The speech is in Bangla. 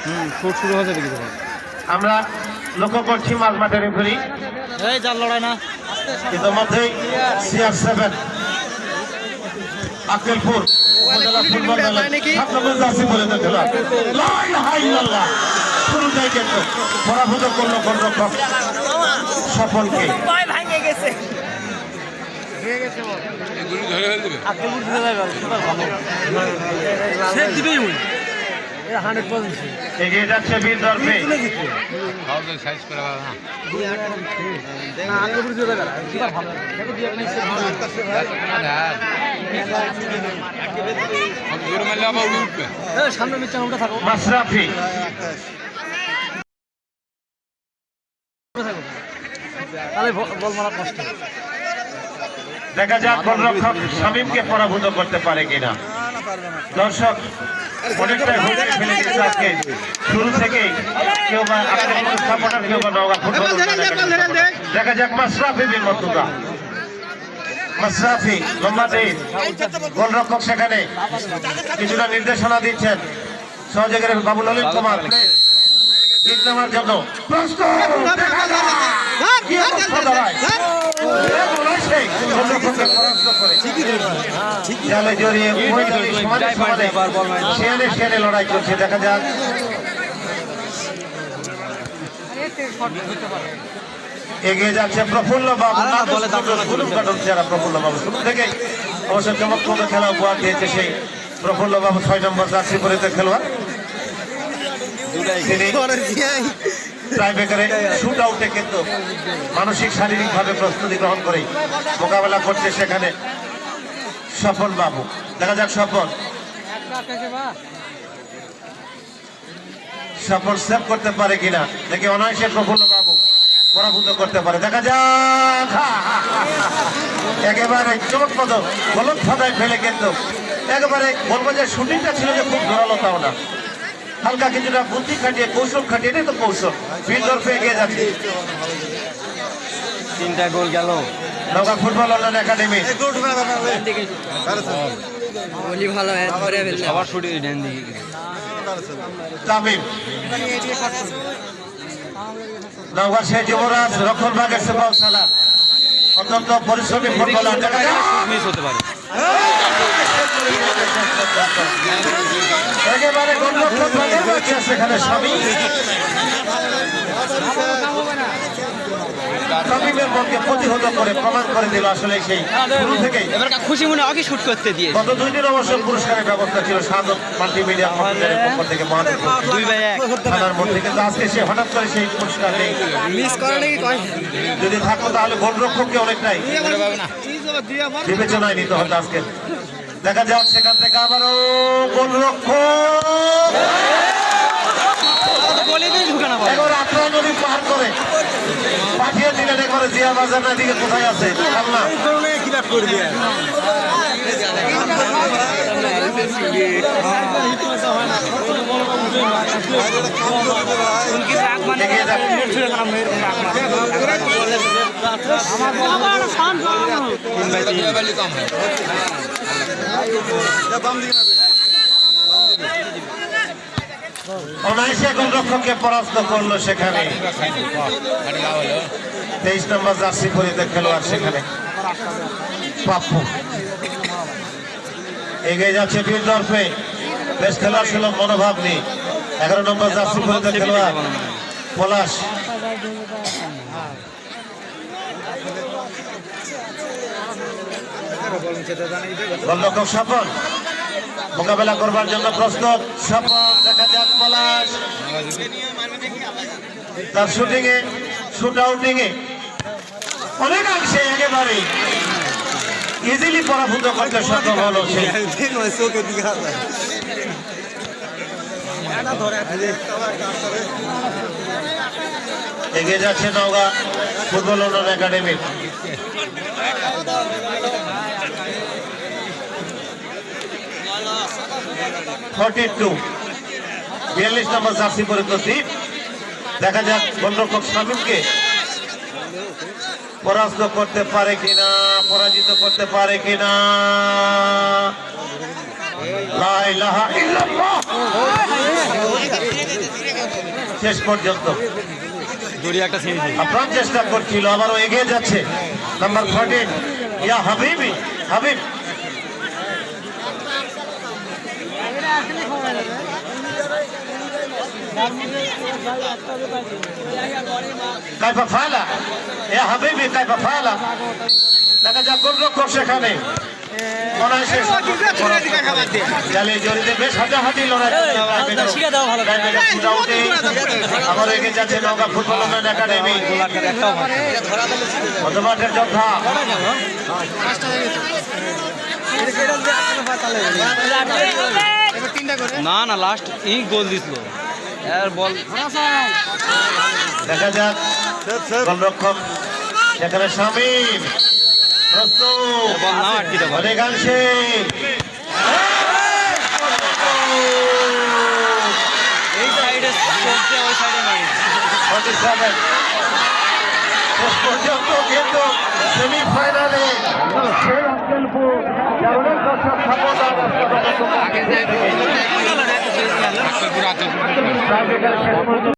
শুরু হয়ে আমরা লক্ষ্য করছি মাঝ মাঠের রেফারি এই জাল লড়াই না। ইতিমধ্যেই সিআর সেভেন আকেলপুর উপজেলা ফুটবল মেলায় সাত নম্বর জার্সি বলে দেখল শুরুটাই কিন্তু পরাভূত করল গোলরক্ষক সফলকে দেবে ভালো। আপনি জোর মারলে আবার উঠবে এই সামনে মিচ্ছা উল্টা থাকো। মাসরাফি তাহলে বল মারা কষ্ট। দেখা যাক গোলরক্ষক শামীমকে পরাভূত করতে পারে কিনা। দর্শক অনেকটাই হুমকি ফেলে দিচ্ছে আজকে শুরু থেকেই কেউ বা আক্রমণ সাপোর্টার কেউ বা নওগাঁ ফুটবল দেখা যাক মাসরাফি বিন মর্তুদা মাসরাফি লম্বা দিন গোলরক্ষক সেখানে কিছুটা নির্দেশনা দিচ্ছেন সহযোগের বাবুল আলিম কুমার নেওয়ার জন্য গোলরক্ষককে পরাস্ত করে জালে জড়িয়ে শিয়ানে শিয়ানে লড়াই করছে দেখা যাক। এগিয়ে যাচ্ছে প্রফুল্ল বাবু যারা প্রফুল্ল বাবু শুরু থেকে অবশ্য চমৎকার খেলা উপহার দিয়েছে সেই প্রফুল্ল বাবু ছয় নম্বর জার্সি পরিতে খেলোয়াড়। টাইব্রেকারে শুট আউটে কিন্তু মানসিক শারীরিক ভাবে প্রস্তুতি গ্রহণ করে মোকাবেলা করছে সেখানে। সফল বাবু। দেখা যাক সফল। সফল সেভ করতে পারে কিনা। দেখি অনায়াসে প্রফুল্ল বাবু পরাভূত করতে পারে। দেখা যাক। একেবারে চমৎপদ গলত ফাদায় ফেলে কিন্তু। একেবারে বলব যে শুটিংটা ছিল যে খুব জোরালো তাও না। হালকা কিছুটা বুদ্ধি খাটিয়ে, কৌশল খাটিয়ে তো কৌশল। ফিল্ড দরফে এগিয়ে যাচ্ছে। তিনটা গোল গেল। নৌকা ফুটবল অনলাইন একাডেমি। বলি ভালো ধরে ফেললে আবার দিকে তামিম। নৌকা সে যুবরাজ রক্ষণ ভাগের অত্যন্ত পরিশ্রমী ফুটবলার। মিস হতে পারে। একেবারে এখানে স্বামী তামিমের মনকে প্রতিহত করে প্রমাণ করে দিল আসলে সেই শুরু থেকেই। এবার খুশি মনে আগে শুট করতে দিয়ে গত দুই দিন অবশ্য পুরস্কারের ব্যবস্থা ছিল সাধক মাল্টিমিডিয়া কম্পিউটারের পক্ষ থেকে দুই বাই এক। থানার মধ্যে। কিন্তু আজকে সে হঠাৎ করে সেই পুরস্কার নেই। মিস করে নাকি যদি থাকতো তাহলে গোলরক্ষককে অনেকটাই বিবেচনায় নিতে হতো আজকে। দেখা যাক সেখান থেকে আবারও গোলরক্ষক আত্রা নদী পার করে। একবারে জিয়া বাজার না। দিকে কোথায় আছে হয় অনায়াসে গোলরক্ষককে পরাস্ত করল সেখানে। তেইশ নম্বর জার্সি পরিতে খেলোয়াড় সেখানে। পাপ্পু। এগিয়ে যাচ্ছে বীর দর্পে বেশ খেলোয়াড় ছিল মনোভাব নেই। এগারো নম্বর জার্সি পরিতে খেলোয়াড়, পলাশ। গোলরক্ষক সফল মোকাবেলা করবার জন্য প্রস্তুত। সফল দেখা যাক, পলাশ। তার শুটিং এ শুট আউটিং এ অনেকাংশে একেবারে ইজিলি পরাভূত করতে সক্ষম হলো সে। এগিয়ে যাচ্ছে নওগাঁ ফুটবল উন্নয়ন একাডেমি। ফর্টি টু বিয়াল্লিশ নম্বর জার্সি পরিণতি দেখা যাক গোলরক্ষক শামীমকে পরাস্ত করতে পারে কিনা পরাজিত করতে পারে কিনা? শেষ পর্যন্ত। আপ্রাণ চেষ্টা করছিল আবারও এগিয়ে যাচ্ছে। নাম্বার ফোরটিন ইয়া হাবিবি হাবিব। ফালা। কাইফা ফালা দেখা যাক গোলরক্ষক সেখানে। শেষ। জালে জড়িতে বেশ হাঁটাহাঁটি লড়াই শিখে দাও ভালো করে। আবার এগিয়ে যাচ্ছে নৌকা ফুটবল উন্নয়ন একাডেমি একটাও যোদ্ধা। না না লাস্ট এই গোল দিছিল। বল দেখা যাক গোলরক্ষক সেখানে শামীম অনেকাংশে পর্যন্ত কিন্তু সেমিফাইনালে সেই আঙ্কেলপুর যেমন দর্শক ক্ষমতা শেষ পর্যন্ত